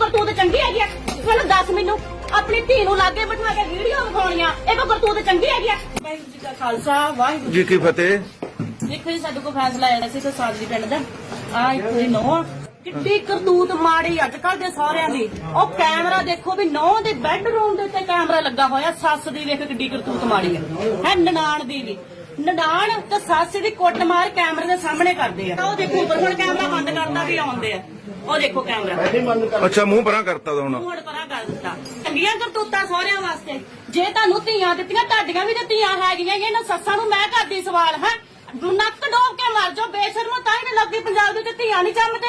ਕਰਤੂਤ ਚੰਗੀ ਹੈਗੀ ਆ। ਮੈਨੂੰ ਦੱਸ ਮੈਨੂੰ ਆਪਣੀ ਧੀ ਨੂੰ ਲਾਗੇ ਬਿਠਾ ਕੇ ਵੀਡੀਓ ਵਿਖਾਉਣੀਆਂ ਇਹ ਕੋ ਕਰਤੂਤ ਚੰਗੀ ਹੈਗੀ ਆ। ਵਾਹਿਗੁਰੂ ਜੀ ਕਾ ਖਾਲਸਾ ਵਾਹਿਗੁਰੂ ਜੀ ਕੀ ਫਤਿਹ। ਦੇਖੋ ਜੀ ਸਾਡੇ ਕੋਲ ਫੈਸਲਾ ਆਇਆ ਸੀ ਤੇ ਸਾਜਲੀ ਪਿੰਡ ਦਾ। ਆ ਇੱਕ ਦੀ ਨੌ ਕਿੱਡੀ ਕਰਤੂਤ ਮਾੜੀ ਅੱਜ ਕੱਲ ਦੇ ਸਾਰਿਆਂ ਦੀ। ਉਹ ਕੈਮਰਾ ਦੇਖੋ ਵੀ ਨੌ ਦੇ ਬੈੱਡਰੂਮ ਦੇ ਉੱਤੇ ਕੈਮਰਾ ਲੱਗਾ ਹੋਇਆ ਸੱਸ ਦੀ ਵੇਖ ਕਿੱਡੀ ਕਰਤੂਤ ਮਾੜੀ ਹੈ ਹੈ ਨਨਾਣ ਦੀ ਵੀ। ਨਨਾਣ ਤੇ ਸੱਸ ਦੀ ਕੁੱਟ ਮਾਰ ਕੈਮਰੇ ਦੇ ਸਾਹਮਣੇ ਕਰਦੇ ਆ। ਉਹ ਦੇਖੋ ਉੱਪਰ ਹੁਣ ਕੈਮਰਾ ਬੰਦ ਕਰਦਾ ਵੀ ਆਉਂਦੇ ਆ। ਉਹ ਦੇਖੋ ਕੈਮਰਾ। ਅੱਛਾ ਮੂੰਹ ਪਰਾਂ ਕਰਤਾ ਦਾ ਹੁਣ। ਹੁਣ ਪਰਾਂ ਕਰ ਦਿੱਤਾ। ਚੰਗੀਆਂ ਕਰਤੂਤਾਂ ਸਹੁਰਿਆਂ ਵਾਸਤੇ। ਜੇ ਤੁਹਾਨੂੰ ਧੀਆਂ ਦਿੱਤੀਆਂ ਤੁਹਾਡੀਆਂ ਵੀ ਤੇ ਧੀਆਂ ਹੈਗੀਆਂ ਹੀ ਆ, ਇਹਨਾਂ ਸੱਸਾਂ ਨੂੰ ਮੈਂ ਕਰਦੀ ਸਵਾਲ ਹੈ? ਨੱਕ ਡੋਬ ਕੇ ਮਰ ਜਾਓ ਬੇਸ਼ਰਮੋ ਤਾਂ ਹੀ ਨਾ ਲੋਕੀ ਪੰਜਾਬ ਦੇ ਉੱਤੇ ਧੀਆਂ ਨਹੀਂ ਜੰਮਦੇ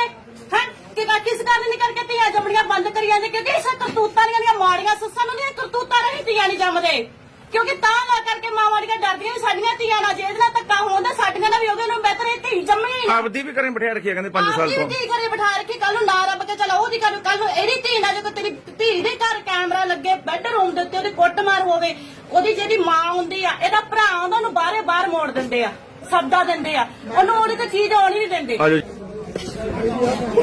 ਹੈ? ਕਿ ਬਾ ਕਿਸ ਗੱਲ ਨਹੀਂ ਕਰਕੇ ਧੀਆਂ ਜੰਮਣੀਆਂ ਬੰਦ ਕਰੀ ਜਾਂਦੇ ਕਿਉਂਕਿ ਇਸ ਕਰਤੂਤਾਂ ਦੀਆਂ ਦੀਆਂ ਮਾੜੀਆਂ ਸੱਸਾਂ ਨੂੰ ਦੀਆਂ ਕਰਤੂਤਾਂ ਰਹੀ ਧੀਆਂ ਨਹੀਂ ਜੰਮਦੇ। ਕਿਉਂਕਿ ਤਾਂ ਨਾ ਕਰਕੇ ਮਾਵਾਂ ਦੀਆਂ ਡਰਦੀਆਂ ਵੀ ਸਾਡੀਆਂ ਧੀਆਂ ਨਾਲ ਜੇ ਇਹਦੇ ਨਾਲ ਧੱਕਾ ਹੋਣ ਤਾਂ ਸਾਡੀਆਂ ਨਾਲ ਵੀ ਉਹਦੇ ਨੂੰ ਬਿਹਤਰ ਇਹ ਧੀ ਹੀ ਨਾ ਆਪਦੀ ਵੀ ਕਰੇ ਬਿਠਾ ਰੱਖਿਆ ਕਹਿੰਦੇ 5 ਸਾਲ ਤੋਂ। ਆਪਣੀ ਧੀ ਘਰੇ ਬਿਠਾ ਰੱਖੀ ਕੱਲ ਨੂੰ ਨਾ ਰੱਬ ਕੇ ਚਲਾ ਉਹਦੀ ਕੱਲ ਕੱਲ ਨੂੰ ਇਹਦੀ ਧੀ ਨਾਲ ਜੇ ਕੋਈ ਤੇਰੀ ਧੀ ਦੇ ਘਰ ਕੈਮਰਾ ਲੱਗੇ ਬੈੱਡਰੂਮ ਦੇ ਉੱਤੇ ਉਹਦੀ ਕੁੱਟਮਾਰ ਹੋਵੇ ਉਹਦੀ ਜਿਹੜੀ ਮਾਂ ਹੁੰਦੀ ਆ ਇਹਦਾ ਭਰਾ ਆਉਂਦਾ ਉਹਨੂੰ ਬਾਹਰੇ ਬਾਹਰ ਮੋੜ ਦਿੰਦੇ ਆ ਸਬਦਾ ਦਿੰਦੇ ਆ। ਉਹਨੂੰ ਉਹਦੀ ਤੇ ਚੀਜ਼ ਆਉਣੀ ਨਹੀਂ ਦਿੰਦੇ। ਆਜੋ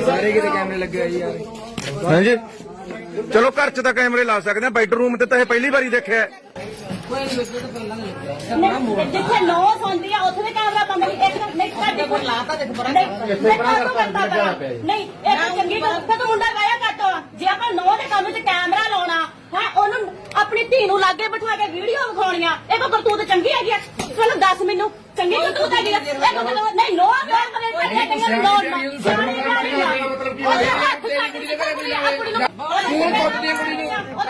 ਸਾਰੇ ਕਿਤੇ ਕੈਮਰੇ ਲੱਗੇ ਹੋਏ ਯਾਰ ਹਾਂਜੀ। ਚਲੋ ਘਰ 'ਚ ਤਾਂ ਕੈਮਰੇ ਲਾ ਸਕਦੇ ਆ ਬੈਡਰੂਮ ਤੇ ਤਾਂ ਇਹ ਪਹਿਲੀ ਵਾਰੀ ਦੇਖਿਆ। ਹੈ। ਨਹੀਂ, ਜਿੱਥੇ ਨੌ ਸੌਂਦੀ ਆ ਉੱਥੇ ਵੀ ਕੈਮਰਾ ਬੰਦ ਨਹੀਂ ਇੱਕ ਨਹੀਂ ਤੁਹਾਡੇ ਕੋਲ ਲਾਤਾ ਦੇਖ ਬੜਾ ਨਹੀਂ ਨਹੀਂ ਇਹ ਚੰਗੀ ਗੱਲ ਤੂੰ ਮੁੰਡਾ ਗਾਇਆ ਕੱਟੋ ਜੇ ਆਪਾਂ ਨੌ ਦੇ ਕੰਮ 'ਚ ਕੈਮਰਾ ਲਾਉਣਾ ਹੈ ਉਹਨੂੰ ਆਪਣੀ ਧੀ ਨੂੰ ਲਾਗੇ ਬਿਠਾ ਕੇ ਵੀਡੀਓ ਵਿਖਾਉਣੀਆਂ ਇਹ ਕੋ ਕਰਤੂਤ ਚੰਗੀ ਹੈਗੀ ਆ। ਮੈਨੂੰ ਦੱਸ ਮੈਨੂੰ ਚੰਗੀ ਕਰਤੂਤ ਹੈਗੀ ਆ। ਇਹ ਕੋ ਨਹੀਂ ਨੋ ਕੈਮਰੇ ਕੱਟਿਆ ਗਈਆਂ ਨੋ ਸਿਆਣੀ ਬਿਆਣੀ ਆ ਉਹਦੇ ਹੱਥ ਕੱਟ ਕੇ ਕੁੜੀ ਨੂੰ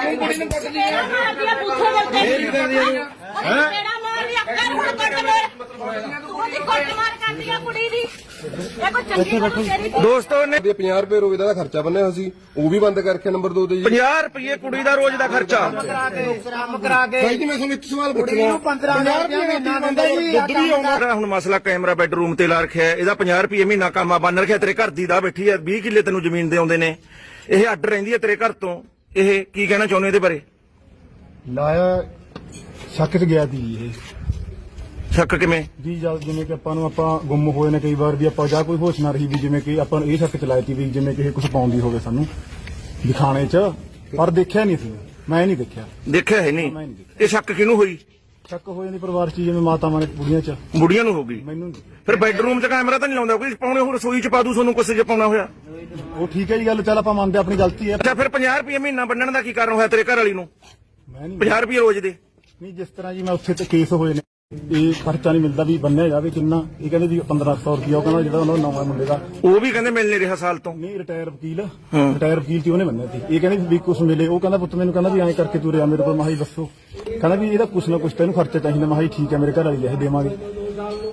ਤੂੰ ਕੁੱਟਦੀ ਕੁੜੀ ਨੂੰ ਤੂੰ ਕੁੜੀ ਨੂੰ ਕੁੱਟਦੀ ਆ ਮਾਰਦੀਆਂ ਬੂਥੇ ਦੇ ਉੱਤੇ ਇਹ ਕਰਦੀ ਹੈ? ਕਿਹੜਾ ਮਾਰ ਲਿਆ? ਕਰ ਹੁਣ ਕੱਟ ਮਾਰ ਤੂੰ ਉਹਦੀ ਕੁੱਟ ਮਾਰ ਕਰਦੀ ਆ ਕੁੜੀ ਦੀ। ਇਹ ਕੋ ਚੰਗੀ ਗੱਲ ਤੇਰੀ ਧੀ ਦੋਸਤੋ ਨੇ ਦੇ 50 ਰੁਪਏ ਰੋਜ਼ ਦਾ ਖਰਚਾ ਬੰਨਿਆ ਹੋਇਆ ਸੀ। ਉਹ ਵੀ ਬੰਦ ਕਰਕੇ ਨੰਬਰ 2 ਤੇ ਜੀ। 50 ਰੁਪਏ ਕੁੜੀ ਦਾ ਰੋਜ਼ ਦਾ ਖਰਚਾ। ਕੰਮ ਕਰਾ ਕੇ। ਭਾਈ ਜੀ ਮੈਂ ਤੁਹਾਨੂੰ ਇੱਕ ਸਵਾਲ ਕੁੜੀ ਪੁੱਛਣਾ ਨੂੰ 15 ਰੁਪਏ ਮਹੀਨਾ ਦਿੰਦਾ ਜੀ ਦੁੱਧ ਵੀ ਆਉਂਦਾ ਜਿਹੜਾ ਹੁਣ ਮਸਲਾ ਕੈਮਰਾ ਬੈਡਰੂਮ ਤੇ ਲਾ ਰੱਖਿਆ ਹੈ, ਇਹਦਾ 50 ਰੁਪਏ ਮਹੀਨਾ ਕਾਮਾ ਬੰਨ ਰੱਖਿਆ ਤੇਰੇ ਘਰ ਦੀ ਦਾ ਬੈਠੀ ਹੈ। 20 ਕਿੱਲੇ ਤੈਨੂੰ ਜ਼ਮੀਨ ਦੇ ਆਉਂਦੇ ਨੇ। ਇਹ ਅੱਡ ਰਹਿੰਦੀ ਹੈ ਤੇਰੇ ਘਰ ਤੋਂ। ਇਹ ਕੀ ਕਹਿਣਾ ਚਾਹੁੰਦੇ ਇਹਦੇ ਬਾਰੇ? ਲਾਇਆ ਸ਼ੱਕ ਚ ਗਿਆ ਸੀ ਇਹ। ਸ਼ੱਕ ਕਿਵੇਂ? ਜੀ ਜਦ ਜਿਵੇਂ ਕਿ ਆਪਾਂ ਨੂੰ ਆਪਾਂ ਗੁੰਮ ਹੋਏ ਨੇ ਕਈ ਵਾਰ ਵੀ ਆਪਾਂ ਜਾਂ ਕੋਈ ਹੋਸ਼ ਨਾ ਰਹੀ ਵੀ ਜਿਵੇਂ ਕਿ ਆਪਾਂ ਨੂੰ ਇਹ ਸ਼ੱਕ ਚਲਾਈ ਸੀ ਵੀ ਜਿਵੇਂ ਕਿ ਇਹ ਕੁਝ ਪਾਉਂਦੀ ਹੋਵੇ ਸਾਨੂੰ। ਦਿਖਾਣੇ ਚ ਪਰ ਦੇਖਿਆ ਨਹੀਂ ਸੀ। ਮੈਂ ਨਹੀਂ ਦੇਖਿਆ। ਦੇਖਿਆ ਹੈ ਨਹੀਂ। ਇਹ ਸ਼ੱਕ ਕਿਹਨੂੰ ਹੋਈ? ਸ਼ੱਕ ਹੋ ਜਾਂਦੀ ਪਰਿਵਾਰ ਚ ਜਿਵੇਂ ਮਾਤਾਵਾਂ ਨੇ ਕੁੜੀਆਂ ਚ। ਬੁੜੀਆਂ ਨੂੰ ਹੋ ਗਈ? ਮੈਨੂੰ ਫਿਰ ਬੈਡਰੂਮ 'ਚ ਕੈਮਰਾ ਤਾਂ ਨਹੀਂ ਲਾਉਂਦਾ ਕੋਈ? ਪਾਉਣੇ ਹੋਰ ਰਸੋਈ 'ਚ ਪਾ ਦੂ ਤੁਹਾਨੂੰ ਕੁਛ ਜੇ ਪਾਉਣਾ ਹੋਇਆ। ਉਹ ਠੀਕ ਹੈ ਜੀ ਗੱਲ ਚੱਲ ਆਪਾਂ ਮੰਨਦੇ ਆਪਣੀ ਗਲਤੀ ਹੈ। ਅੱਛਾ ਫਿਰ 50 ਰੁਪਏ ਮਹੀਨਾ ਬੰਨਣ ਦਾ ਕੀ ਕਾਰਨ ਹੋਇਆ ਤੇਰੇ ਘਰ ਵਾਲੀ ਨੂੰ? ਮੈਂ ਨਹੀਂ 50 ਰੁਪਏ ਰੋਜ਼ ਦੇ। ਨਹੀਂ ਜਿਸ ਤਰ੍ਹਾਂ ਜੀ ਮੈਂ ਉੱਥੇ ਤੇ ਕੇਸ ਹੋਏ ਨੇ। ਇਹ ਖਰਚਾ ਨਹੀਂ ਮਿਲਦਾ ਵੀ ਬੰਨਿਆ ਜਾਵੇ ਕਿੰਨਾ। ਇਹ ਕਹਿੰਦੇ ਵੀ 1500 ਰੁਪਇਆ ਉਹ ਕਹਿੰਦਾ ਜਿਹੜਾ ਉਹਨਾਂ ਦਾ ਨਵਾਂ ਮੁੰਡੇ ਦਾ। ਉਹ ਵੀ ਕਹਿੰਦੇ ਮਿਲ ਨਹੀਂ ਰਿਹਾ ਸਾਲ ਤੋਂ। ਨਹੀਂ ਰਿਟਾਇਰ ਵਕੀਲ। ਰਿਟਾਇਰ ਵਕੀਲ ਸੀ ਉਹਨੇ ਬੰਨਿਆ ਸੀ। ਇਹ ਕਹਿੰਦੇ ਵੀ ਕੁਛ ਮਿਲੇ ਉਹ ਕਹਿੰਦਾ ਪੁੱਤ ਮੈਨੂੰ ਕਹਿੰਦਾ ਵੀ ਐਂ ਕਰਕੇ ਤੂੰ ਰਿਆ ਮੇਰੇ ਕੋਲ। ਮਾਹੀ ਦੱਸੋ। ਕਹਿੰਦਾ ਵੀ ਇਹਦਾ ਕੁਛ ਨਾ ਕੁਛ ਤੈਨੂੰ ਖਰਚਾ ਚਾਹੀਦਾ। ਮਾਹੀ ਠੀਕ ਹੈ ਮੇਰੇ ਘਰ ਵਾਲੀ ਲੈ ਦੇਵਾਂਗੇ।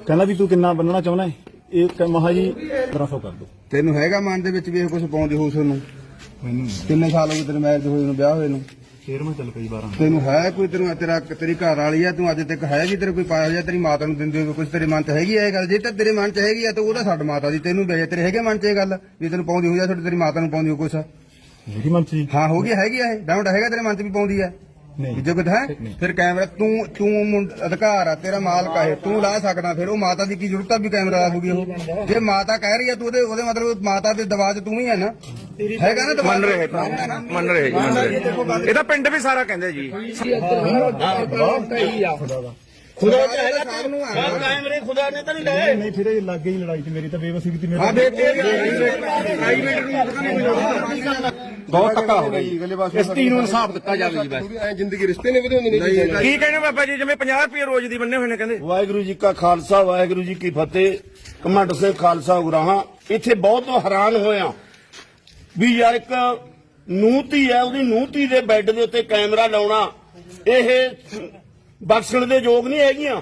ਕਹਿੰਦਾ ਵੀ ਤੂੰ ਕਿੰਨਾ ਬੰਨਣਾ ਚਾਹੁੰਦਾ ਹੈ? ਇਹ ਮਾਹੀ 1500 ਕਰ ਦੋ ਤੈਨੂੰ ਹੈਗਾ ਮਨ ਦੇ ਵਿੱਚ ਵੀ ਇਹ ਕੁਝ ਪਾਉਂਦੀ ਹੋ ਤੁਹਾਨੂੰ? ਮੈਨੂੰ ਕਿੰਨੇ ਸਾਲ ਹੋ ਗਏ ਤੇਰੇ ਮੈਰਿਜ ਹੋਏ ਨੂੰ ਵਿਆਹ ਹੋਏ ਨੂੰ? ਫੇਰ ਮੈਂ ਚੱਲ ਕਈ ਵਾਰਾਂ ਤੈਨੂੰ ਹੈ ਕੋਈ ਤੈਨੂੰ ਤੇਰਾ ਤੇਰੀ ਘਰ ਵਾਲੀ ਆ ਤੂੰ ਅੱਜ ਤੱਕ ਹੈ ਜੀ ਤੇਰੇ ਕੋਈ ਪਾਇਆ ਹੋਇਆ ਤੇਰੀ ਮਾਤਾ ਨੂੰ ਦਿੰਦੇ ਹੋ ਕੁਝ ਤੇਰੇ ਮਨ 'ਚ ਹੈਗੀ ਆ ਇਹ ਗੱਲ? ਜੇ ਤਾਂ ਤੇਰੇ ਮਨ 'ਚ ਹੈਗੀ ਆ ਤਾਂ ਉਹਦਾ ਸਾਡ ਮਾਤਾ ਦੀ ਤੈਨੂੰ ਵੇ ਤੇਰੇ ਹੈਗੇ ਮਨ 'ਚ ਇਹ ਗੱਲ? ਵੀ ਤੈਨੂੰ ਪਾਉਂਦੀ ਹੋਈ ਆ ਤੁਹਾਡੀ ਤੇਰੀ ਮਾਤਾ ਨੂੰ ਪਾਉਂਦੀ ਹੋ ਕੁਛ? ਮੇਰੀ ਮਨ ਸੀ ਹਾਂ ਹੋ ਗਿਆ ਹੈਗੀ ਆ ਇਹ। ਡਾਊਟ ਹੈਗਾ ਤੇਰੇ ਮਨ 'ਚ ਵੀ ਪਾਉਂਦੀ ਆ? ਨਹੀਂ। ਜੋ ਕੁਝ ਹੈ ਫਿਰ ਕੈਮਰਾ ਤੂੰ ਤੂੰ ਅਧਿਕਾਰ ਆ ਤੇਰਾ ਮਾਲਕ ਆ ਇਹ। ਤੂੰ ਲਾ ਸਕਦਾ ਫਿਰ ਉਹ ਮਾਤਾ ਦੀ ਕੀ ਜ਼ਰੂਰਤ ਆ ਵੀ ਕੈਮਰਾ ਲਾਹੂਗੀ ਉਹ? ਜੇ ਮਾਤਾ ਕਹਿ ਰਹੀ ਆ ਤੂੰ ਉਹਦੇ ਉਹਦੇ ਮਤਲਬ ਮਾਤਾ ਦੇ ਦਬਾਅ 'ਚ ਤੂੰ ਹੀ ਹੈ ਨਾ। ਹੈਗਾ ਨਾ ਮੰਨ ਰਹੇ ਤਾਂ ਮੰਨ ਰਹੇ ਜੀ ਮੰਨ ਰਹੇ ਇਹਦਾ ਪਿੰਡ ਵੀ ਸਾਰਾ ਕਹਿੰਦਾ ਜੀ ਖੁਦਾ ਚਾਹੇਗਾ ਸਭ ਨੂੰ ਆ ਕੈਮਰੇ ਖੁਦਾ ਨੇ ਤਾਂ ਨਹੀਂ ਲਏ ਨਹੀਂ ਫਿਰ ਇਹ ਲੱਗੇ ਹੀ ਲੜਾਈ ਤੇ ਮੇਰੀ ਤਾਂ ਬੇਵਸੀ ਕੀਤੀ ਆ ਮੇਰੀ ਦੇਖ ਪ੍ਰਾਈਵੇਟ ਬਹੁਤ ਧੱਕਾ ਹੋ ਗਿਆ ਜੀ ਇਸ ਧੀ ਨੂੰ ਇਨਸਾਫ ਦਿੱਤਾ ਜਾਵੇ ਜੀ ਬਸ ਐ ਜ਼ਿੰਦਗੀ ਰਿਸ਼ਤੇ ਨੇ ਵਧਾਉਂਦੇ ਨੇ ਜੀ ਕੀ ਕਹਿੰਦੇ ਬਾਬਾ ਜੀ ਜਿਵੇਂ 50 ਰੁਪਏ ਰੋਜ਼ ਦੀ ਬੰਨੇ ਹੋਏ ਨੇ ਕਹਿੰਦੇ ਵਾਹਿਗੁਰੂ ਜੀ ਕਾ ਖਾਲਸਾ ਵਾਹਿਗੁਰੂ ਜੀ ਕੀ ਫਤਿਹ ਕਮੰਡ ਸਿੰਘ ਖਾਲਸਾ ਉਗਰਾਹਾਂ ਇੱਥੇ ਬਹੁਤ ਹੈਰਾਨ ਹੋਇਆ ਵੀ ਯਾਰ ਇੱਕ ਨੂਤੀ ਹੈ, ਉਹਦੀ ਨੂਤੀ ਦੇ ਬੈੱਡ ਦੇ ਉੱਤੇ ਕੈਮਰਾ ਲਾਉਣਾ, ਇਹ ਬਖਸ਼ਣ ਦੇ ਯੋਗ ਨਹੀਂ ਹੈਗੀਆਂ।